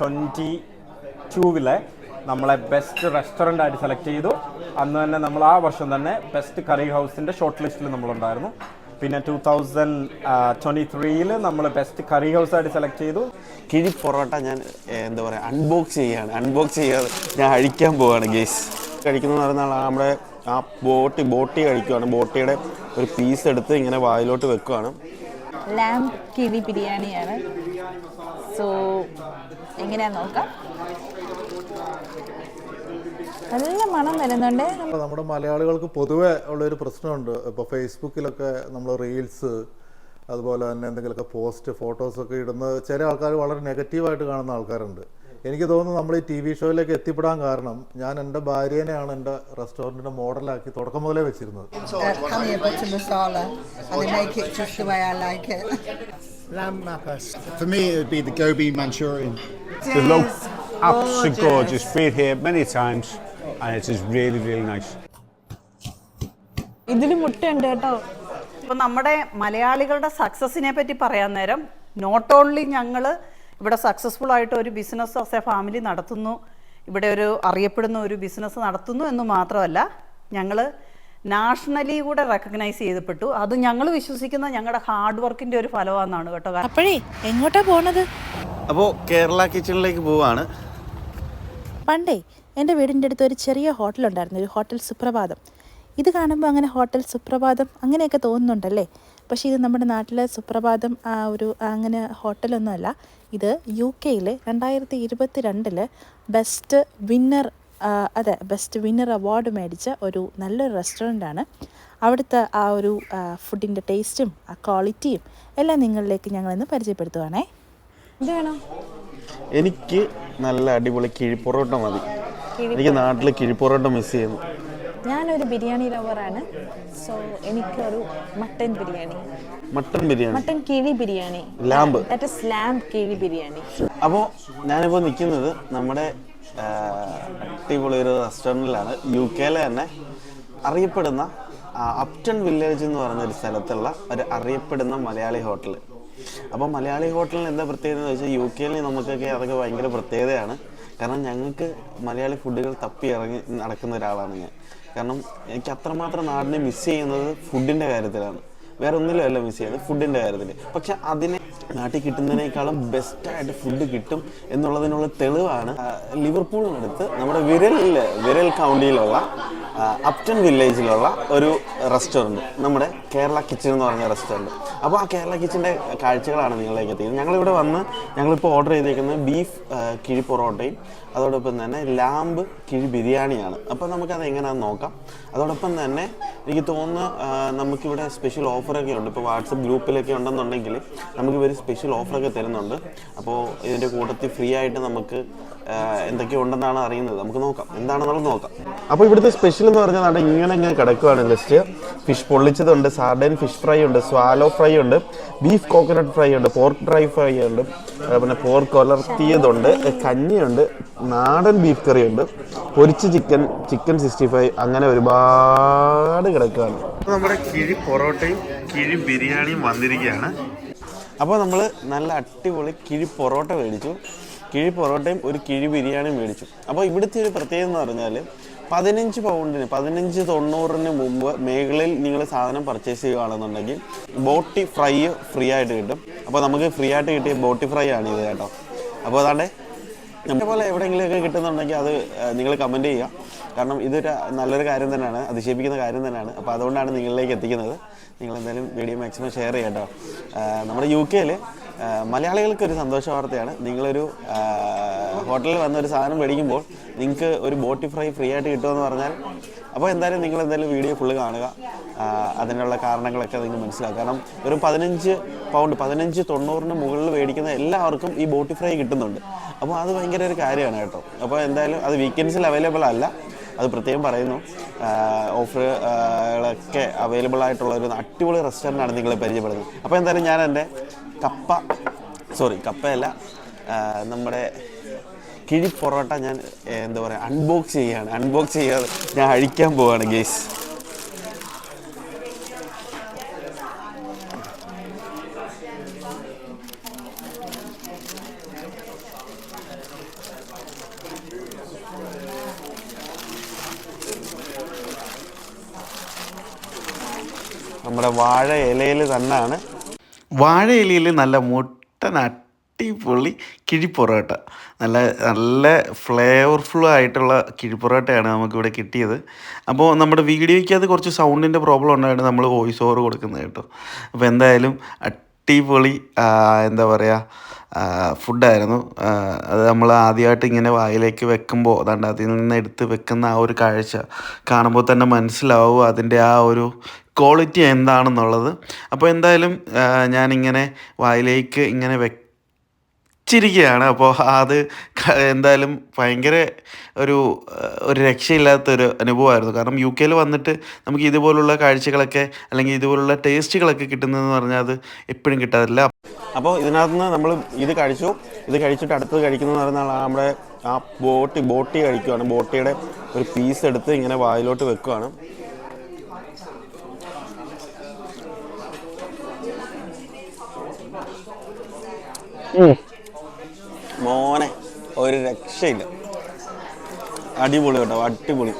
Twenty ടൂവിലെ നമ്മളെ best restaurant ആയിട്ട് സെലക്ട് ചെയ്തു. അന്ന് തന്നെ നമ്മൾ ആ വർഷം തന്നെ ബെസ്റ്റ് കറി ഹൗസിന്റെ ഷോർട്ട് ലിസ്റ്റിൽ നമ്മളുണ്ടായിരുന്നു. പിന്നെ ടൂ തൗസൻഡ് ട്വന്റി ത്രീയിൽ നമ്മൾ ബെസ്റ്റ് കറി ഹൗസ് ആയിട്ട് സെലക്ട് ചെയ്തു. കിഴി പൊറോട്ട ഞാൻ എന്താ പറയുക അൺബോക്സ് ചെയ്യാണ് അൺബോക്സ് ചെയ്യാതെ ഞാൻ അഴിക്കാൻ പോവാണ് ഗേസ് കഴിക്കുന്നത് പറഞ്ഞാൽ നമ്മുടെ ആ ബോട്ടി ബോട്ടി കഴിക്കുവാണ്. ബോട്ടിയുടെ ഒരു പീസ് എടുത്ത് ഇങ്ങനെ വായിലോട്ട് വെക്കുവാണ്. ലാംബ് കിഴി ബിരിയാണിയാണ്. സോ എങ്ങനെയാന്ന് നോക്കാം നല്ല മണം വരുന്നുണ്ട് നമ്മുടെ മലയാളികൾക്ക് പൊതുവെ ഉള്ളൊരു പ്രശ്നമുണ്ട് ഇപ്പോൾ ഫേസ്ബുക്കിലൊക്കെ നമ്മൾ റീൽസ് അതുപോലെ തന്നെ എന്തെങ്കിലുമൊക്കെ പോസ്റ്റ് ഫോട്ടോസൊക്കെ ഇടുന്ന ചില ആൾക്കാർ വളരെ നെഗറ്റീവായിട്ട് കാണുന്ന ആൾക്കാരുണ്ട് എനിക്ക് തോന്നുന്നു നമ്മൾ ഈ ടി വി ഷോയിലേക്ക് എത്തിപ്പെടാൻ കാരണം ഞാൻ എന്റെ ഭാര്യേനെയാണ് എന്റെ റെസ്റ്റോറന്റിന്റെ മോഡലാക്കി തുടക്കം മുതലേ വെച്ചിരുന്നത്. Lamb. For me, it would be the gobi Manchurian. The look absolutely gorgeous. Been here many times, and it is really, really nice. ഇതിൽ മുട്ടയുണ്ട് കേട്ടോ ഇപ്പൊ നമ്മുടെ മലയാളികളുടെ സക്സസിനെ പറ്റി പറയാൻ നേരം നോട്ട് ഓൺലി ഞങ്ങൾ ഇവിടെ സക്സസ്ഫുൾ ആയിട്ട് ഒരു ബിസിനസ് ആസ് എ ഫാമിലി നടത്തുന്നു ഇവിടെ ഒരു അറിയപ്പെടുന്ന ഒരു ബിസിനസ് നടത്തുന്നു എന്ന് മാത്രമല്ല ഞങ്ങൾ നാഷണലി കൂടെ റെക്കഗ്നൈസ് ചെയ്തപ്പെട്ടു. അത് ഞങ്ങൾ വിശ്വസിക്കുന്ന ഞങ്ങളുടെ ഹാർഡ് വർക്കിന്റെ ഒരു ഫലമാണെന്നാണ് കേട്ടോ. അപ്പോഴേ എങ്ങോട്ടാ പോണത്? അപ്പോൾ കേരള കിച്ചണിലേക്ക് പോവാണ്. പണ്ടേ എന്റെ വീടിന്റെ അടുത്ത് ഒരു ചെറിയ ഹോട്ടൽ ഉണ്ടായിരുന്നു ഒരു ഹോട്ടൽ സുപ്രഭാതം. ഇത് കാണുമ്പോൾ അങ്ങനെ ഹോട്ടൽ സുപ്രഭാതം അങ്ങനെയൊക്കെ തോന്നുന്നുണ്ടല്ലേ? പക്ഷേ ഇത് നമ്മുടെ നാട്ടിലെ സുപ്രഭാതം ആ ഒരു അങ്ങനെ ഹോട്ടലൊന്നുമല്ല ഇത് യു കെയിൽ രണ്ടായിരത്തി ഇരുപത്തി രണ്ടിൽ ബെസ്റ്റ് വിന്നർ അതെ ബെസ്റ്റ് വിന്നർ അവാർഡ് മേടിച്ച ഒരു നല്ലൊരു റെസ്റ്റോറന്റാണ് അവിടുത്തെ ആ ഒരു ഫുഡിന്റെ ടേസ്റ്റും ആ ക്വാളിറ്റിയും എല്ലാം നിങ്ങളിലേക്ക് ഞങ്ങളിന്ന് പരിചയപ്പെടുത്തുവാണേ. ഇത് വേണം? എനിക്ക് നല്ല അടിപൊളി കിഴിപ്പൊറോട്ട മതി. എനിക്ക് നാട്ടിൽ കിഴിപ്പൊറോട്ട മിസ് ചെയ്യുന്നു. ഞാനൊരു ബിരിയാണി ലവറാണ് സോ എനിക്കൊരു mutton biryani. Mutton biryani. Mutton കിഴി biryani. Lamb. That is lamb കിഴി ബിരിയാണി. അപ്പോൾ ഞാനിപ്പോൾ നിൽക്കുന്നത് നമ്മുടെ അടിപൊളി ഒരു റെസ്റ്റോറന്റിലാണ് യു കെയിലെ തന്നെ അറിയപ്പെടുന്ന അപ്റ്റൺ വില്ലേജ് എന്ന് പറയുന്ന ഒരു സ്ഥലത്തുള്ള ഒരു അറിയപ്പെടുന്ന മലയാളി ഹോട്ടൽ അപ്പോൾ മലയാളി ഹോട്ടലിന് എന്താ പ്രത്യേകത എന്ന് വെച്ചാൽ യു കെയിൽ നമുക്കൊക്കെ അതൊക്കെ ഭയങ്കര പ്രത്യേകതയാണ്. കാരണം ഞങ്ങൾക്ക് മലയാളി ഫുഡുകൾ തപ്പി ഇറങ്ങി നടക്കുന്ന ഒരാളാണ് ഞാൻ. കാരണം എനിക്ക് അത്രമാത്രം നാടിനെ മിസ് ചെയ്യുന്നത് ഫുഡിന്റെ കാര്യത്തിലാണ്. വേറെ ഒന്നിലല്ല മിസ് ചെയ്യുന്നത് ഫുഡിന്റെ കാര്യത്തിൽ. പക്ഷെ അതിനെ നാട്ടിൽ കിട്ടുന്നതിനേക്കാളും ബെസ്റ്റായിട്ട് ഫുഡ് കിട്ടും എന്നുള്ളതിനുള്ള തെളിവാണ് ലിവർപൂളിനടുത്ത് നമ്മുടെ വിരലിൽ വിരൽ കൗണ്ടിയിലുള്ള അപ്റ്റൺ വില്ലേജിലുള്ള ഒരു റെസ്റ്റോറന്റ് നമ്മുടെ കേരള കിച്ചൺ എന്ന് പറഞ്ഞ റെസ്റ്റോറന്റ് അപ്പോൾ ആ കേരള കിച്ചന്റെ കാഴ്ചകളാണ് നിങ്ങളിലേക്ക് എത്തിക്കുന്നത് ഞങ്ങളിവിടെ വന്ന് ഞങ്ങളിപ്പോൾ ഓർഡർ ചെയ്തേക്കുന്നത് ബീഫ് കിഴി പൊറോട്ടയും അതോടൊപ്പം തന്നെ ലാമ്പ് കിഴി ബിരിയാണിയാണ്. അപ്പോൾ നമുക്കത് എങ്ങനെയാണെന്ന് നോക്കാം. അതോടൊപ്പം തന്നെ എനിക്ക് തോന്നുന്നു നമുക്കിവിടെ സ്പെഷ്യൽ ഓഫറൊക്കെ ഉണ്ട്. ഇപ്പോൾ വാട്സപ്പ് ഗ്രൂപ്പിലൊക്കെ ഉണ്ടെന്നുണ്ടെങ്കിൽ നമുക്ക് ഇവർ സ്പെഷ്യൽ ഓഫറൊക്കെ തരുന്നുണ്ട്. അപ്പോൾ ഇതിന്റെ കൂട്ടത്തിൽ ഫ്രീ ആയിട്ട് നമുക്ക് എന്തൊക്കെ ഉണ്ടെന്നാണ് അറിയുന്നത്. നമുക്ക് നോക്കാം. എന്താണെന്നുള്ളത് നോക്കാം. അപ്പോൾ ഇവിടുത്തെ സ്പെഷ്യൽ എന്ന് പറഞ്ഞാൽ അവിടെ ഇങ്ങനെ ഇങ്ങനെ കിടക്കുകയാണ് ലിസ്റ്റ് ഫിഷ് പൊള്ളിച്ചതുണ്ട് സാർഡൻ ഫിഷ് ഫ്രൈ ഉണ്ട് സ്വാലോ ഫ്രൈ ഉണ്ട് ബീഫ് കോക്കനട്ട് ഫ്രൈ ഉണ്ട് പോർക്ക് ഡ്രൈ ഫ്രൈ ഉണ്ട് പിന്നെ പോർക്ക് വളർത്തിയതുണ്ട് കഞ്ഞിയുണ്ട് നാടൻ ബീഫ് കറി ഉണ്ട് പൊരിച്ച ചിക്കൻ ചിക്കൻ സിക്സ്റ്റി ഫൈവ് അങ്ങനെ ഒരുപാട് കിടക്കുകയാണ് നമ്മുടെ കിഴി പൊറോട്ടയും കിഴി ബിരിയാണിയും വന്നിരിക്കുകയാണ്. അപ്പോൾ നമ്മൾ നല്ല അടിപൊളി കിഴി പൊറോട്ട മേടിച്ചു. കിഴി പൊറോട്ടയും ഒരു കിഴി ബിരിയാണിയും മേടിച്ചു. അപ്പോൾ ഇവിടുത്തെ ഒരു പ്രത്യേകത എന്ന് പറഞ്ഞാൽ പതിനഞ്ച് പൗണ്ടിന് പതിനഞ്ച് തൊണ്ണൂറിന് മുമ്പ് മേഖലയിൽ നിങ്ങൾ സാധനം പർച്ചേസ് ചെയ്യുകയാണെന്നുണ്ടെങ്കിൽ ബോട്ടി ഫ്രൈ ഫ്രീ ആയിട്ട് കിട്ടും. അപ്പോൾ നമുക്ക് ഫ്രീ ആയിട്ട് കിട്ടിയ ബോട്ടി ഫ്രൈ ആണ് ഇത് കേട്ടോ. അപ്പോൾ അതാണ്ട്? നമ്മളെ പോലെ എവിടെയെങ്കിലുമൊക്കെ കിട്ടുന്നുണ്ടെങ്കിൽ അത് നിങ്ങൾ കമന്റ് ചെയ്യുക. കാരണം ഇതൊരു നല്ലൊരു കാര്യം തന്നെയാണ് അതിശയിപ്പിക്കുന്ന കാര്യം തന്നെയാണ്. അപ്പോൾ അതുകൊണ്ടാണ് നിങ്ങളിലേക്ക് എത്തിക്കുന്നത്. നിങ്ങൾ എന്തായാലും വീഡിയോ മാക്സിമം ഷെയർ ചെയ്യാം കേട്ടോ. നമ്മുടെ യു കെയിൽ മലയാളികൾക്ക് ഒരു സന്തോഷ വാർത്തയാണ്. നിങ്ങളൊരു ഹോട്ടലിൽ വന്ന ഒരു സാധനം മേടിക്കുമ്പോൾ നിങ്ങൾക്ക് ഒരു ബോട്ടി ഫ്രൈ ഫ്രീ ആയിട്ട് കിട്ടുമെന്ന് പറഞ്ഞാൽ അപ്പോൾ എന്തായാലും നിങ്ങൾ എന്തായാലും വീഡിയോ ഫുള്ള് കാണുക. അതിനുള്ള കാരണങ്ങളൊക്കെ നിങ്ങൾ മനസ്സിലാക്കുക. കാരണം ഒരു പതിനഞ്ച് പൗണ്ട് പതിനഞ്ച് തൊണ്ണൂറിന് മുകളിൽ മേടിക്കുന്ന എല്ലാവർക്കും ഈ ബോട്ടി ഫ്രൈ കിട്ടുന്നുണ്ട്. അപ്പോൾ അത് ഭയങ്കര ഒരു കാര്യമാണ് കേട്ടോ. അപ്പോൾ എന്തായാലും അത് വീക്കെൻഡ്സിൽ അവൈലബിൾ അല്ല. അത് പ്രത്യേകം പറയുന്നു. ഓഫറുകളൊക്കെ അവൈലബിൾ ആയിട്ടുള്ള ഒരു അടിപൊളി റെസ്റ്റോറന്റാണ് നിങ്ങളെ പരിചയപ്പെടുന്നത്. അപ്പോൾ എന്തായാലും ഞാൻ എന്റെ കപ്പ സോറി കപ്പയല്ല നമ്മുടെ കിഴി പൊറോട്ട ഞാൻ എന്താ പറയുക അൺബോക്സ് ചെയ്യാണ്. അൺബോക്സ് ചെയ്യാതെ ഞാൻ അഴിക്കാൻ പോവാണ് ഗേസ് നമ്മുടെ വാഴ ഇലയിൽ തന്നെയാണ് വാഴ ഇലയിൽ നല്ല മുട്ടൻ അടിപൊളി കിഴിപ്പൊറോട്ട നല്ല നല്ല ഫ്ലേവർഫുൾ ആയിട്ടുള്ള കിഴിപ്പൊറോട്ടയാണ് നമുക്കിവിടെ കിട്ടിയത്. അപ്പോൾ നമ്മുടെ വീഡിയോയ്ക്ക് അത് കുറച്ച് സൗണ്ടിന്റെ പ്രോബ്ലം ഉണ്ടായിട്ട് നമ്മൾ വോയിസ് ഓവർ കൊടുക്കുന്നത് കേട്ടോ. അപ്പോൾ എന്തായാലും അടിപൊളി എന്താ പറയുക ഫുഡായിരുന്നു അത് നമ്മൾ ആദ്യമായിട്ട് ഇങ്ങനെ വായിലേക്ക് വെക്കുമ്പോൾ അതാണ്ട് അതിൽ നിന്ന് എടുത്ത് വെക്കുന്ന ആ ഒരു കാഴ്ച കാണുമ്പോൾ തന്നെ മനസ്സിലാവും അതിന്റെ ആ ഒരു ക്വാളിറ്റി എന്താണെന്നുള്ളത്. അപ്പോൾ എന്തായാലും ഞാനിങ്ങനെ വായിലേക്ക് ഇങ്ങനെ വെച്ചിരിക്കുകയാണ് അപ്പോൾ അത് എന്തായാലും ഭയങ്കര ഒരു ഒരു രക്ഷയില്ലാത്തൊരു അനുഭവമായിരുന്നു. കാരണം യു കെയിൽ വന്നിട്ട് നമുക്ക് ഇതുപോലുള്ള കാഴ്ചകളൊക്കെ അല്ലെങ്കിൽ ഇതുപോലുള്ള ടേസ്റ്റുകളൊക്കെ കിട്ടുന്നതെന്ന് പറഞ്ഞാൽ അത് എപ്പോഴും കിട്ടാറില്ല. അപ്പോൾ ഇതിനകത്ത് നിന്ന് നമ്മൾ ഇത് കഴിച്ചു. ഇത് കഴിച്ചിട്ട് അടുത്തത് കഴിക്കുന്നത് പറഞ്ഞാൽ നമ്മുടെ ആ ബോട്ടി ബോട്ടി കഴിക്കുവാണ്. ബോട്ടിയുടെ ഒരു പീസ് എടുത്ത് ഇങ്ങനെ വായിലോട്ട് വെക്കുവാണ്. മോനെ ഒരു രക്ഷയില്ല. അടിപൊളി കേട്ടോ അടിപൊളി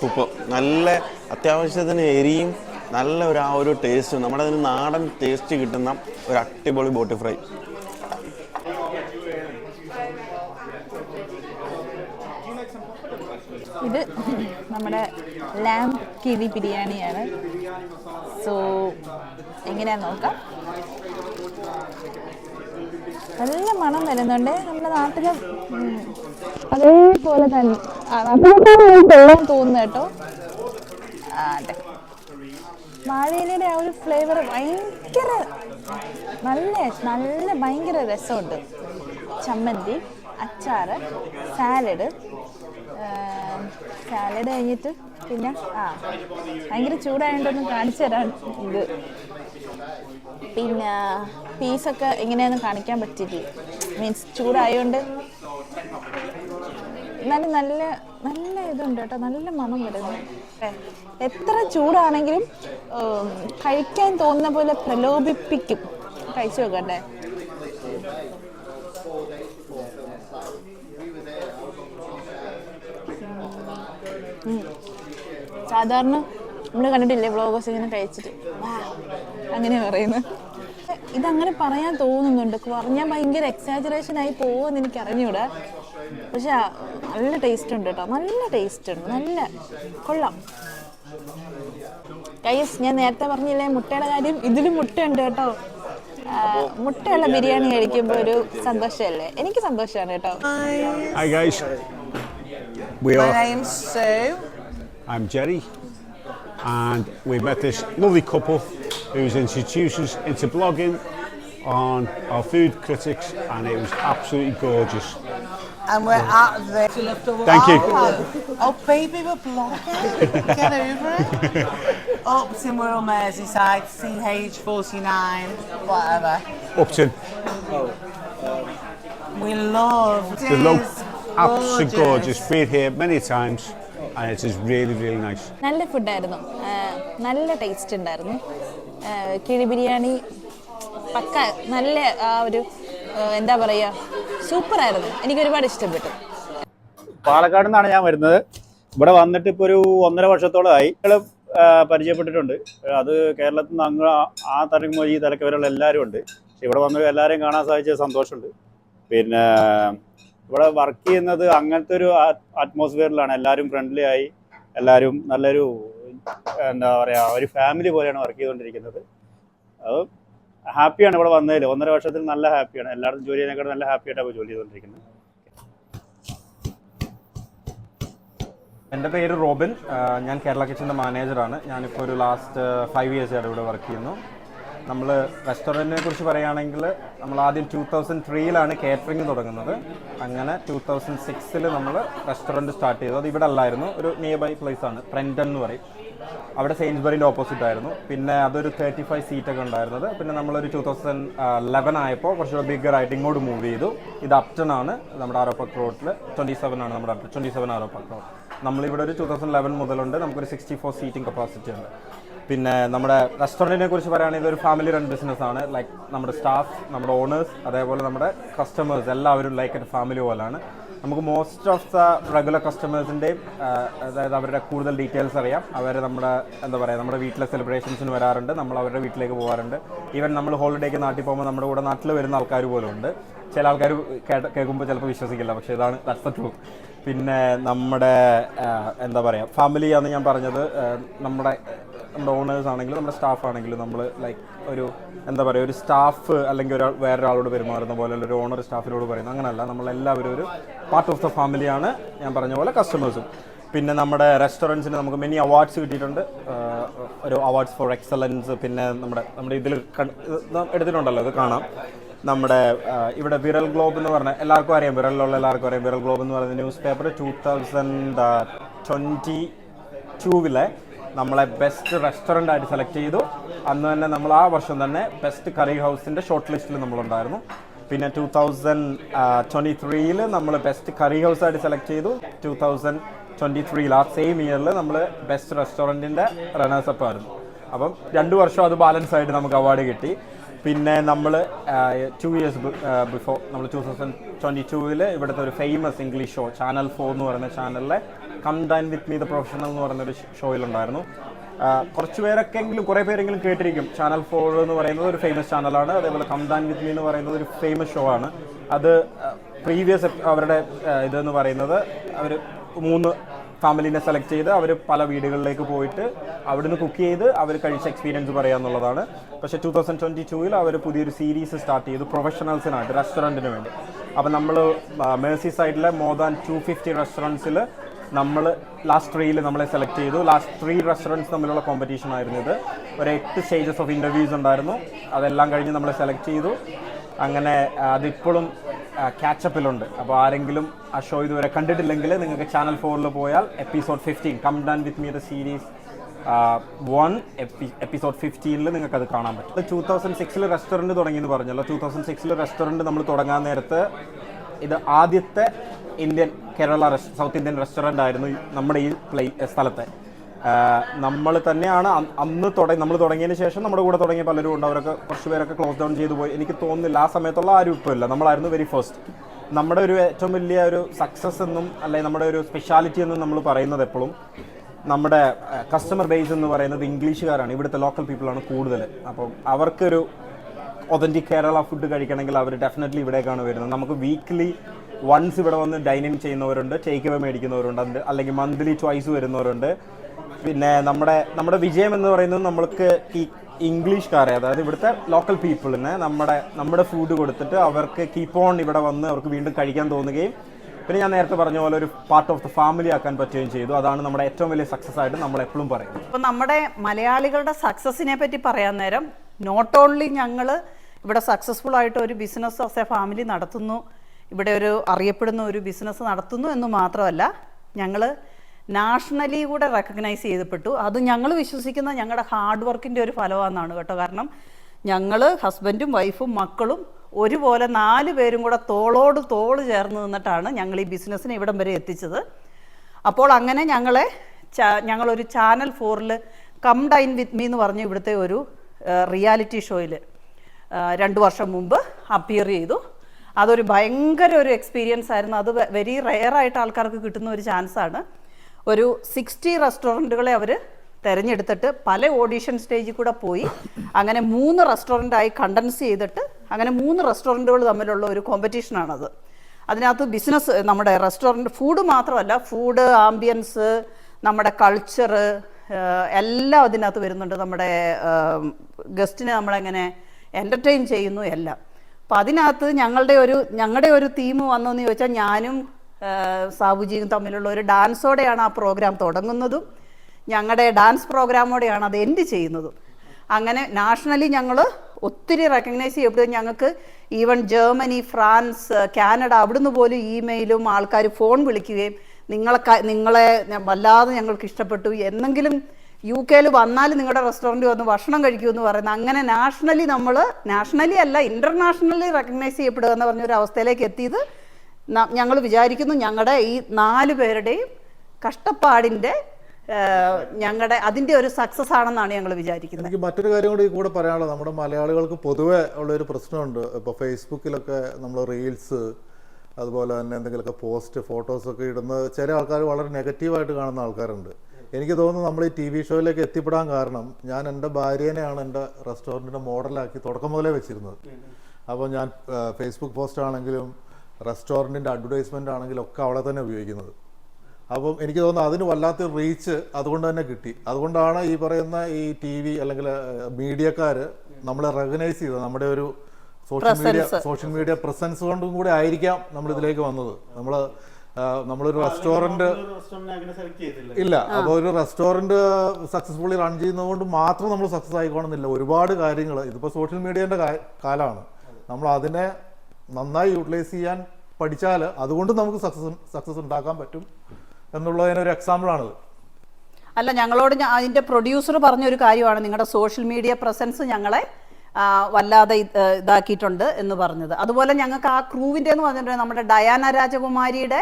സൂപ്പർ നല്ല അത്യാവശ്യത്തിന് എരിയും നല്ല ഒരു ആ ഒരു ടേസ്റ്റ് നമ്മുടെ അതിന് നാടൻ ടേസ്റ്റ് കിട്ടുന്ന ഒരു അടിപൊളി ബോട്ടി ഫ്രൈ. ഇത് നമ്മുടെ ലാം കിഴി ബിരിയാണിയാണ്. സോ എങ്ങനെയാ നോക്കാം. നല്ല മണം വരുന്നുണ്ട്. നമ്മുടെ നാട്ടിലെ അതേപോലെ തന്നെ. കൊള്ളാൻ തോന്നുന്നു കേട്ടോ. അതെ. വാഴയിലയുടെ ആ ഒരു ഫ്ലേവർ ഭയങ്കര നല്ല നല്ല ഭയങ്കര രസമുണ്ട്. ചമ്മന്തി അച്ചാറ് സാലഡ് സാലഡ് കഴിഞ്ഞിട്ട് പിന്നെ ആ ഭയങ്കര ചൂടായതുകൊണ്ടൊന്നും കാണിച്ചു തരാൻ ഇത്. പിന്നെ പീസൊക്കെ എങ്ങനെയാണെന്ന് കാണിക്കാൻ പറ്റില്ല മീൻസ് ചൂടായതുകൊണ്ട് എന്നാലും നല്ല നല്ല ഇതുണ്ട് കേട്ടോ നല്ല മണം വരുന്നു. എത്ര ചൂടാണെങ്കിലും കഴിക്കാൻ തോന്നുന്ന പോലെ പ്രലോഭിപ്പിക്കും. കഴിച്ചു നോക്കട്ടെ സാധാരണ നമ്മൾ കണ്ടിട്ടില്ലേ വ്ളോഗേഴ്സ് ഇങ്ങനെ കഴിച്ചിട്ട് അങ്ങനെ പറയുന്നത്. ഇതങ്ങനെ പറയാൻ തോന്നുന്നുണ്ട്. പറഞ്ഞാൽ ഭയങ്കര എക്സാജറേഷൻ ആയി പോകുമെന്ന് എനിക്ക് അറിഞ്ഞൂടെ പക്ഷെ നല്ല ടേസ്റ്റ് ഉണ്ട് കേട്ടോ നല്ല ടേസ്റ്റ് ഉണ്ട്. നല്ല കൊള്ളാം. കൈസ് ഞാൻ നേരത്തെ പറഞ്ഞില്ലേ മുട്ടയുടെ കാര്യം? ഇതിലും മുട്ടയുണ്ട് കേട്ടോ മുട്ടയുള്ള ബിരിയാണി കഴിക്കുമ്പോൾ ഒരു സന്തോഷമല്ലേ എനിക്ക് സന്തോഷമാണ് കേട്ടോ. We My are. name's Sue. I'm Jerry, and we met this lovely couple who's introduced us into blogging on our food critics, and it was absolutely gorgeous. And we're at the. Thank you. Oh, oh, baby, we're blogging. Get over it. Upton Wirral Merseyside, CH49, whatever. Upton, We love the low, absolutely gorgeous. Been here many times, and it is really, really nice. നല്ല ഫുഡായിരുന്നു നല്ല taste ഉണ്ടായിരുന്നു. കിഴി ബിരിയാണി പക്ക നല്ല ആ ഒരു എന്താ പറയുക സൂപ്പറായിരുന്നു എനിക്ക് ഒരുപാട് ഇഷ്ടപ്പെട്ടു. പാലക്കാട് നിന്നാണ് ഞാൻ വരുന്നത്. ഇവിടെ വന്നിട്ട് ഇപ്പോൾ ഒരു ഒന്നര വർഷത്തോളമായി. പരിചയപ്പെട്ടിട്ടുണ്ട്. അത് കേരളത്തിൽ നിന്ന് അങ്ങ് ആ- തലക്ക് മുതൽ ഈ തലക്ക് വരെയുള്ള എല്ലാവരും ഉണ്ട്. ഇവിടെ വന്ന് എല്ലാവരെയും കാണാൻ സാധിച്ച സന്തോഷമുണ്ട്. പിന്നെ ഇവിടെ വർക്ക് ചെയ്യുന്നത് അങ്ങനത്തെ ഒരു അറ്റ്മോസ്ഫിയറിലാണ് എല്ലാവരും ഫ്രണ്ട്ലി ആയി. എല്ലാവരും നല്ലൊരു എന്താ പറയുക ഒരു ഫാമിലി പോലെയാണ് വർക്ക് ചെയ്തുകൊണ്ടിരിക്കുന്നത്. അത് ഹാപ്പിയാണ് ഇവിടെ വന്നതിൽ ഒന്നര വർഷത്തിൽ നല്ല ഹാപ്പിയാണ് എല്ലായിടത്തും ജോലി ചെയ്യുന്നതിനേക്കാൾ നല്ല ഹാപ്പിയായിട്ടാണ് ജോലി ചെയ്തുകൊണ്ടിരിക്കുന്നത്. എന്റെ പേര് റോബിൻ. ഞാൻ കേരള കിച്ചന്റെ മാനേജറാണ് ഞാനിപ്പോൾ ഒരു ലാസ്റ്റ് ഫൈവ് ഇയേഴ്സ് ആയിട്ട് ഇവിടെ വർക്ക് ചെയ്യുന്നു. നമ്മൾ റെസ്റ്റോറന്റിനെ കുറിച്ച് പറയുകയാണെങ്കിൽ നമ്മൾ ആദ്യം ടൂ തൗസൻഡ് ത്രീയിലാണ് കേറ്ററിംഗ് തുടങ്ങുന്നത്. അങ്ങനെ ടൂ തൗസൻഡ് സിക്സിൽ നമ്മൾ റെസ്റ്റോറന്റ് സ്റ്റാർട്ട് ചെയ്തു. അത് ഇവിടെ അല്ലായിരുന്നു ഒരു നിയർ ബൈ പ്ലേസ് ആണ്. ട്രെൻഡൻ എന്ന് പറയും. അവിടെ സെയിൻസ്ബറിന്റെ ഓപ്പോസിറ്റ് ആയിരുന്നു. പിന്നെ അതൊരു തേർട്ടി ഫൈവ് സീറ്റൊക്കെ ഉണ്ടായിരുന്നത്. പിന്നെ നമ്മളൊരു ടൂ തൗസൻഡ് ലെവൻ ആയപ്പോൾ കുറച്ചുകൂടെ ബിഗർ ആയിട്ട് ഇങ്ങോട്ട് മൂവ് ചെയ്തു. ഇത് അപ്റ്റൺ ആണ്. നമ്മുടെ ആരോപ്പക് റോഡിൽ ട്വന്റി സെവൻ ആണ് നമ്മുടെ ട്വന്റി സെവൻ ആരോപ്പക് റോഡ് നമ്മളിവിടെ ഒരു ടൂ തൗസൻഡ് ലെവൻ മുതലുണ്ട്. നമുക്കൊരു സിക്സ്റ്റി ഫോർ സീറ്റിംഗ് കപ്പാസിറ്റി ഉണ്ട്. പിന്നെ നമ്മുടെ റെസ്റ്റോറന്റിനെ കുറിച്ച് പറയുകയാണെങ്കിൽ ഒരു ഫാമിലി റൺ ബിസിനസ് ആണ്. ലൈക്ക് നമ്മുടെ സ്റ്റാഫ് നമ്മുടെ ഓണേഴ്സ് അതേപോലെ നമ്മുടെ കസ്റ്റമേഴ്സ് എല്ലാവരും ലൈക്ക് ഒരു ഫാമിലി പോലാണ്. നമുക്ക് മോസ്റ്റ് ഓഫ് ദ റെഗുലർ കസ്റ്റമേഴ്സിന്റെയും അതായത് അവരുടെ കൂടുതൽ ഡീറ്റെയിൽസ് അറിയാം. അവർ നമ്മുടെ എന്താ പറയുക നമ്മുടെ വീട്ടിലെ സെലിബ്രേഷൻസിന് വരാറുണ്ട്. നമ്മൾ അവരുടെ വീട്ടിലേക്ക് പോകാറുണ്ട്. ഈവൻ നമ്മൾ ഹോളിഡേക്ക് നാട്ടിൽ പോകുമ്പോൾ നമ്മുടെ കൂടെ നാട്ടിൽ വരുന്ന ആൾക്കാർ പോലും ഉണ്ട്. ചില ആൾക്കാർ കേൾക്കുമ്പോൾ ചിലപ്പോൾ വിശ്വസിക്കില്ല. പക്ഷേ ഇതാണ് ദാറ്റ്സ് ദ ട്രൂ പിന്നെ നമ്മുടെ എന്താ പറയുക ഫാമിലിയാന്ന് ഞാൻ പറഞ്ഞത്. നമ്മുടെ നമ്മുടെ ഓണേഴ്സ് ആണെങ്കിലും നമ്മുടെ സ്റ്റാഫ് ആണെങ്കിലും നമ്മൾ ലൈക്ക് ഒരു എന്താ പറയുക ഒരു സ്റ്റാഫ് അല്ലെങ്കിൽ ഒരാൾ വേറൊരാളോട് പെരുമാറുന്ന പോലെ ഒരു ഓണർ സ്റ്റാഫിനോട് പറയുന്നത് അങ്ങനെയല്ല നമ്മളെല്ലാവരും ഒരു പാർട്ട് ഓഫ് ദ ഫാമിലിയാണ് ഞാൻ പറഞ്ഞ പോലെ കസ്റ്റമേഴ്സും പിന്നെ നമ്മുടെ റെസ്റ്റോറന്റ്സിന് നമുക്ക് മെനി അവാർഡ്സ് കിട്ടിയിട്ടുണ്ട്. ഒരു അവാർഡ്സ് ഫോർ എക്സലൻസ് പിന്നെ നമ്മുടെ നമ്മുടെ ഇതിൽ എടുത്തിട്ടുണ്ടല്ലോ അത് കാണാം. നമ്മുടെ ഇവിടെ വിരൽ ഗ്ലോബ് എന്ന് പറഞ്ഞ എല്ലാവർക്കും അറിയാം. വിരലിലുള്ള എല്ലാവർക്കും അറിയാം. വിരൽ ഗ്ലോബ് എന്ന് പറയുന്ന newspaper two thousand twenty ടൂവിലെ നമ്മളെ ബെസ്റ്റ് റെസ്റ്റോറന്റ് ആയിട്ട് സെലക്ട് ചെയ്തു. അന്ന് തന്നെ നമ്മൾ ആ വർഷം തന്നെ ബെസ്റ്റ് കറി ഹൗസിന്റെ ഷോർട്ട് ലിസ്റ്റിൽ നമ്മളുണ്ടായിരുന്നു. പിന്നെ ടൂ തൗസൻഡ് ട്വന്റി ത്രീയിൽ നമ്മൾ ബെസ്റ്റ് കറി ഹൗസ് ആയിട്ട് സെലക്ട് ചെയ്തു. ടൂ തൗസൻഡ് ട്വന്റി ത്രീയിൽ ആ സെയിം ഇയറിൽ നമ്മൾ ബെസ്റ്റ് റെസ്റ്റോറന്റിന്റെ റണ്ണേഴ്സപ്പ് ആയിരുന്നു. അപ്പം രണ്ട് വർഷം അത് ബാലൻസ് ആയിട്ട് നമുക്ക് അവാർഡ് കിട്ടി. പിന്നെ നമ്മൾ ടു ഇയേഴ്സ് ബിഫോർ നമ്മൾ ടു തൗസൻഡ് ട്വന്റി ടൂവിൽ ഇവിടുത്തെ ഒരു famous English show channel four എന്ന് പറയുന്ന ചാനലിലെ come dine with me the professional എന്ന് പറയുന്നൊരു ഷോയിലുണ്ടായിരുന്നു കുറച്ച് പേരൊക്കെ എങ്കിലും കുറേ പേരെങ്കിലും കേട്ടിരിക്കും. ചാനൽ ഫോർ എന്ന് പറയുന്നത് ഒരു ഫേമസ് ചാനലാണ് അതേപോലെ കം ഡാൻ വിത്ത് മീ എന്ന് പറയുന്നത് ഒരു ഫേമസ് ഷോ ആണ് അത് പ്രീവിയസ് അവരുടെ ഇതെന്ന് പറയുന്നത് അവർ മൂന്ന് ഫാമിലിനെ സെലക്ട് ചെയ്ത് അവർ പല വീടുകളിലേക്ക് പോയിട്ട് അവിടുന്ന് കുക്ക് ചെയ്ത് അവർ കഴിച്ച എക്സ്പീരിയൻസ് പറയാന്നുള്ളതാണ്. പക്ഷേ ടൂ തൗസൻഡ് ട്വന്റി ടൂവിൽ അവർ പുതിയൊരു സീരീസ് സ്റ്റാർട്ട് ചെയ്തു പ്രൊഫഷണൽസിനായിട്ട് റെസ്റ്റോറന്റിന് വേണ്ടി. അപ്പോൾ നമ്മൾ മേഴ്സി സൈഡിലെ മോർ ദാൻ ടു ഫിഫ്റ്റി റെസ്റ്റോറന്റ്സിൽ നമ്മൾ ലാസ്റ്റ് ത്രീയിൽ നമ്മളെ സെലക്ട് ചെയ്തു. ലാസ്റ്റ് ത്രീ റെസ്റ്റോറന്റ്സ് തമ്മിലുള്ള കോമ്പറ്റീഷൻ ആയിരുന്നു ഇത്. ഒരു എട്ട് സ്റ്റേജസ് ഓഫ് ഇന്റർവ്യൂസ് ഉണ്ടായിരുന്നു. അതെല്ലാം കഴിഞ്ഞ് നമ്മളെ സെലക്ട് ചെയ്തു. അങ്ങനെ അതിപ്പോഴും ക്യാച്ചപ്പിലുണ്ട് അപ്പോൾ ആരെങ്കിലും ആ ഷോ ഇതുവരെ കണ്ടിട്ടില്ലെങ്കിൽ നിങ്ങൾക്ക് ചാനൽ ഫോറിൽ പോയാൽ episode fifteen come dine with me the series one episode ഫിഫ്റ്റീനിൽ നിങ്ങൾക്ക് അത് കാണാൻ പറ്റും. ടൂ തൗസൻഡ് സിക്സിൽ റെസ്റ്റോറന്റ് തുടങ്ങിയെന്ന് പറഞ്ഞല്ലോ. ടൂ തൗസൻഡ് സിക്സിൽ റെസ്റ്റോറന്റ് നമ്മൾ തുടങ്ങാൻ നേരത്ത് ഇത് ആദ്യത്തെ Indian Kerala south Indian restaurant ആയിരുന്നു നമ്മുടെ ഈ പ്ലേ സ്ഥലത്തെ. നമ്മൾ തന്നെയാണ് അന്ന് തുടങ്ങി നമ്മൾ തുടങ്ങിയതിന് ശേഷം നമ്മുടെ കൂടെ തുടങ്ങിയ പലരും ഉണ്ട്. അവരൊക്കെ കുറച്ച് പേരൊക്കെ ക്ലോസ് ഡൗൺ ചെയ്തു പോയി. എനിക്ക് തോന്നുന്നില്ല ആ സമയത്തുള്ള ആരും ഇപ്പോൾ ഇല്ല. നമ്മളായിരുന്നു വെരി ഫസ്റ്റ് നമ്മുടെ ഒരു ഏറ്റവും വലിയ ഒരു സക്സസ് എന്നും അല്ലെങ്കിൽ നമ്മുടെ ഒരു സ്പെഷ്യാലിറ്റി എന്നും നമ്മൾ പറയുന്നത് എപ്പോഴും നമ്മുടെ കസ്റ്റമർ ബേസ് എന്ന് പറയുന്നത് ഇംഗ്ലീഷുകാരാണ്. ഇവിടുത്തെ ലോക്കൽ പീപ്പിളാണ് കൂടുതൽ അപ്പം അവർക്കൊരു ഒതന്റിക് കേരള ഫുഡ് കഴിക്കണമെങ്കിൽ അവർ ഡെഫിനറ്റ്ലി ഇവിടേക്കാണ് വരുന്നത്. നമുക്ക് വീക്ക്ലി വൺസ് ഇവിടെ വന്ന് ഡൈനിങ് ചെയ്യുന്നവരുണ്ട് ടേക്ക് അവേ മേടിക്കുന്നവരുണ്ട് അല്ലെങ്കിൽ മന്ത്ലി ചോയ്സ് വരുന്നവരുണ്ട്. പിന്നെ നമ്മുടെ നമ്മുടെ വിജയം എന്ന് പറയുന്നത് നമ്മൾക്ക് ഈ ഇംഗ്ലീഷ്കാരെ അതായത് ഇവിടുത്തെ ലോക്കൽ പീപ്പിളിന് നമ്മുടെ നമ്മുടെ ഫുഡ് കൊടുത്തിട്ട് അവർക്ക് കീപ്പ് ഓൺ ഇവിടെ വന്ന് അവർക്ക് വീണ്ടും കഴിക്കാൻ തോന്നുകയും പിന്നെ ഞാൻ നേരത്തെ പറഞ്ഞ പോലെ ഒരു പാർട്ട് ഓഫ് ദ ഫാമിലി ആക്കാൻ പറ്റുകയും ചെയ്തു. അതാണ് നമ്മുടെ ഏറ്റവും വലിയ സക്സസ് ആയിട്ട് നമ്മൾ എപ്പോഴും പറയുന്നത്. അപ്പോൾ നമ്മുടെ മലയാളികളുടെ സക്സസിനെ പറ്റി പറയാൻ നേരം നോട്ട് ഓൺലി ഞങ്ങൾ ഇവിടെ സക്സസ്ഫുൾ ആയിട്ട് ഒരു ബിസിനസ് ആസ് എ ഫാമിലി നടത്തുന്നു ഇവിടെ ഒരു അറിയപ്പെടുന്ന ഒരു ബിസിനസ് നടത്തുന്നു എന്ന് മാത്രമല്ല ഞങ്ങൾ നാഷണലി കൂടെ റെക്കഗ്നൈസ് ചെയ്തപ്പെട്ടു അത് ഞങ്ങൾ വിശ്വസിക്കുന്ന ഞങ്ങളുടെ ഹാർഡ് വർക്കിന്റെ ഒരു ഫലമാണെന്നാണ് കേട്ടോ. കാരണം ഞങ്ങൾ ഹസ്ബൻഡും വൈഫും മക്കളും ഒരുപോലെ നാല് പേരും കൂടെ തോളോട് തോൾ ചേർന്ന് നിന്നിട്ടാണ് ഞങ്ങൾ ഈ ബിസിനസ്സിനെ ഇവിടം വരെ എത്തിച്ചത്. അപ്പോൾ അങ്ങനെ ഞങ്ങളെ ഞങ്ങളൊരു ചാനൽ ഫോറിൽ കം ഡൈൻ വിത്ത് മീ എന്ന് പറഞ്ഞ ഇവിടുത്തെ ഒരു റിയാലിറ്റി ഷോയിൽ രണ്ട് വർഷം മുമ്പ് അപ്പിയർ ചെയ്തു. അതൊരു ഭയങ്കര ഒരു എക്സ്പീരിയൻസ് ആയിരുന്നു. അത് വെരി റെയർ ആയിട്ട് ആൾക്കാർക്ക് കിട്ടുന്ന ഒരു ചാൻസാണ് ഒരു സിക്സ്റ്റി റെസ്റ്റോറന്റുകളെ അവർ തിരഞ്ഞെടുത്തിട്ട് പല ഓഡീഷൻ സ്റ്റേജിൽ കൂടെ പോയി. അങ്ങനെ മൂന്ന് റെസ്റ്റോറന്റായി കണ്ടൻസ് ചെയ്തിട്ട് അങ്ങനെ മൂന്ന് റെസ്റ്റോറന്റുകൾ തമ്മിലുള്ള ഒരു കോമ്പറ്റീഷനാണത് അതിനകത്ത് ബിസിനസ് നമ്മുടെ റെസ്റ്റോറന്റ് ഫുഡ് മാത്രമല്ല ഫുഡ് ആംബിയൻസ് നമ്മുടെ കൾച്ചർ എല്ലാം അതിനകത്ത് വരുന്നുണ്ട്. നമ്മുടെ ഗസ്റ്റിനെ നമ്മളെങ്ങനെ എന്റർടൈൻ ചെയ്യുന്നു എല്ലാം. അപ്പം അതിനകത്ത് ഞങ്ങളുടെ ഒരു ഞങ്ങളുടെ ഒരു തീം വന്നതെന്ന് ചോദിച്ചാൽ ഞാനും സാബുജിയും തമ്മിലുള്ള ഒരു ഡാൻസോടെയാണ് ആ പ്രോഗ്രാം തുടങ്ങുന്നതും. ഞങ്ങളുടെ ഡാൻസ് പ്രോഗ്രാമോടെയാണ് അത് എൻഡ് ചെയ്യുന്നതും. അങ്ങനെ നാഷണലി ഞങ്ങൾ ഒത്തിരി റെക്കഗ്നൈസ് ചെയ്യപ്പെടും ഞങ്ങൾക്ക് ഈവൻ ജർമ്മനി ഫ്രാൻസ് കാനഡ അവിടുന്ന് പോലും ഇമെയിലും ആൾക്കാർ ഫോൺ വിളിക്കുകയും നിങ്ങളെ നിങ്ങളെ വല്ലാതെ ഞങ്ങൾക്ക് ഇഷ്ടപ്പെട്ടു. എന്നെങ്കിലും യു കെയിൽ വന്നാൽ നിങ്ങളുടെ റെസ്റ്റോറന്റ് വന്ന് ഭക്ഷണം കഴിക്കൂ എന്ന് പറയുന്നത് അങ്ങനെ നാഷണലി നമ്മൾ നാഷണലി അല്ല ഇന്റർനാഷണലി റെക്കഗ്നൈസ് ചെയ്യപ്പെടുക എന്ന് പറഞ്ഞൊരു അവസ്ഥയിലേക്ക് എത്തിയത് ഞങ്ങൾ വിചാരിക്കുന്നു ഞങ്ങളുടെ ഈ നാല് പേരുടെയും കഷ്ടപ്പാടിന്റെ ഞങ്ങളുടെ അതിന്റെ ഒരു സക്സസ് ആണെന്നാണ് ഞങ്ങൾ വിചാരിക്കുന്നത്. എനിക്ക് മറ്റൊരു കാര്യം കൂടി കൂടെ പറയാനുള്ളത്. നമ്മുടെ മലയാളികൾക്ക് പൊതുവെ ഉള്ളൊരു പ്രശ്നമുണ്ട്. ഇപ്പോൾ ഫേസ്ബുക്കിലൊക്കെ നമ്മൾ റീൽസ് അതുപോലെ തന്നെ എന്തെങ്കിലുമൊക്കെ പോസ്റ്റ് ഫോട്ടോസൊക്കെ ഇടുന്ന ചില ആൾക്കാർ വളരെ നെഗറ്റീവായിട്ട് കാണുന്ന ആൾക്കാരുണ്ട്. എനിക്ക് തോന്നുന്നു നമ്മൾ ഈ ടി വി ഷോയിലേക്ക് എത്തിപ്പെടാൻ കാരണം ഞാൻ എന്റെ ഭാര്യേനെയാണ് എന്റെ റെസ്റ്റോറന്റിന്റെ മോഡലാക്കി തുടക്കം മുതലേ വെച്ചിരുന്നത്. അപ്പോൾ ഞാൻ ഫേസ്ബുക്ക് പോസ്റ്റ് ആണെങ്കിലും റെസ്റ്റോറന്റിന്റെ അഡ്വർടൈസ്മെന്റ് ആണെങ്കിലും ഒക്കെ അവളെ തന്നെ ഉപയോഗിക്കുന്നത്. അപ്പം എനിക്ക് തോന്നുന്നു അതിന് വല്ലാത്ത റീച്ച് അതുകൊണ്ട് തന്നെ കിട്ടി. അതുകൊണ്ടാണ് ഈ പറയുന്ന ഈ ടി വി അല്ലെങ്കിൽ മീഡിയക്കാർ നമ്മളെ റെക്കഗ്നൈസ് ചെയ്തത്. നമ്മുടെ ഒരു social media social media presence കൊണ്ടും കൂടെ ആയിരിക്കാം നമ്മൾ ഇതിലേക്ക് വന്നത്. നമ്മൾ നമ്മളൊരു റെസ്റ്റോറന്റ് ഇല്ല. അപ്പോൾ ഒരു റെസ്റ്റോറന്റ് സക്സസ്ഫുള്ളി റൺ ചെയ്യുന്നതുകൊണ്ട് മാത്രം നമ്മൾ സക്സസ് ആയിക്കോണമെന്നില്ല ഒരുപാട് കാര്യങ്ങൾ ഇതിപ്പോൾ സോഷ്യൽ മീഡിയേന്റെ കാലമാണ് നമ്മൾ അതിനെ നന്നായി യൂട്ടിലൈസ് ചെയ്യാൻ പഠിച്ചാൽ അതുകൊണ്ട് നമുക്ക് സക്സസ് സക്സസ് ഉണ്ടാക്കാൻ പറ്റും എന്നുള്ളതിനൊരു എക്സാമ്പിളാണിത് അല്ല ഞങ്ങളോട് അതിന്റെ അതിന്റെ പ്രൊഡ്യൂസർ പറഞ്ഞൊരു കാര്യമാണ് നിങ്ങളുടെ സോഷ്യൽ മീഡിയ പ്രസൻസ് ഞങ്ങളെ വല്ലാതെ ഇത്, ഇതാക്കിയിട്ടുണ്ട് എന്ന് പറഞ്ഞത്. അതുപോലെ ഞങ്ങൾക്ക് ആ ക്രൂവിന്റെ എന്ന് പറഞ്ഞിട്ടുണ്ടെങ്കിൽ നമ്മുടെ ഡയാന രാജകുമാരിയുടെ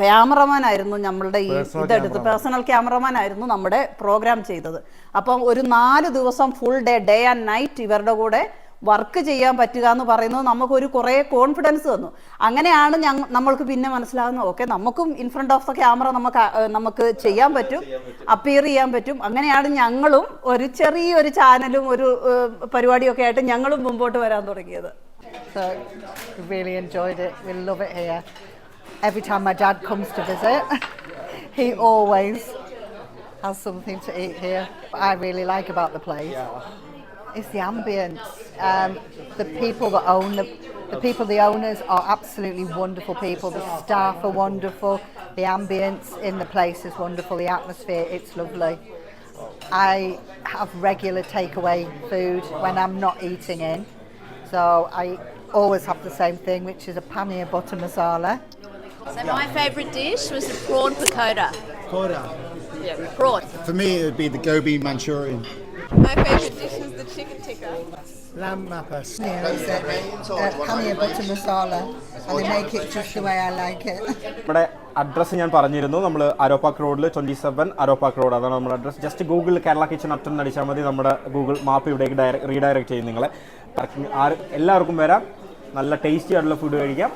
ക്യാമറമാൻ ആയിരുന്നു നമ്മളുടെ ഈ ഇതെടുത്ത് പേഴ്സണൽ ക്യാമറമാൻ ആയിരുന്നു നമ്മുടെ പ്രോഗ്രാം ചെയ്തത്. അപ്പം ഒരു നാല് ദിവസം full day day and night ഇവരുടെ കൂടെ വർക്ക് ചെയ്യാൻ പറ്റുക എന്ന് പറയുന്നത് നമുക്കൊരു കുറേ കോൺഫിഡൻസ് തന്നു അങ്ങനെയാണ് ഞങ്ങൾ നമ്മൾക്ക് പിന്നെ മനസ്സിലാകുന്നത് ഓക്കെ നമുക്കും in front of the camera നമുക്ക് നമുക്ക് ചെയ്യാൻ പറ്റും അപ്പിയർ ചെയ്യാൻ പറ്റും അങ്ങനെയാണ് ഞങ്ങളും ഒരു ചെറിയൊരു ചാനലും ഒരു പരിപാടിയൊക്കെ ആയിട്ട് ഞങ്ങളും മുമ്പോട്ട് വരാൻ തുടങ്ങിയത് So we really enjoyed it. We love it here. Every time my dad comes to visit, he always has something to eat here. What I really like about the place is the ambience. Um, the people that own the, the people, the owners are absolutely wonderful people. The staff are wonderful. The ambience in the place is wonderful. The atmosphere, it's lovely. I have regular takeaway food when I'm not eating in. So I always have the same thing, which is a paneer butter masala. So my favourite dish was the prawn pakoda. Koda. Yeah, prawn. For me, it would be the gobi Manchurian. My favourite dish Lamb mapas. Yeah, is it? Uh, butter masala, and they make it just the way I like it. നമ്മുടെ address ഞാൻ പറഞ്ഞിരുന്നു. നമ്മൾ അരോപ്പാക്ക് റോഡിൽ twenty seven അരോപ്പാക്ക് road അതാണ് നമ്മുടെ address just Google Kerala kitchen അറ്റൻ അടിച്ചാൽ മതി. നമ്മുടെ ഗൂഗിൾ മാപ്പ് ഇവിടേക്ക് ഡയറ റീഡയറക്റ്റ് ചെയ്യും നിങ്ങളെ. പാർക്കിംഗ് ആര് എല്ലാവർക്കും വരാം. നല്ല ടേസ്റ്റി ആയിട്ടുള്ള ഫുഡ് കഴിക്കാം.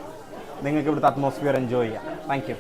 നിങ്ങൾക്ക് ഇവിടുത്തെ അറ്റ്മോസ്ഫിയർ എൻജോയ് ചെയ്യാം. Thank you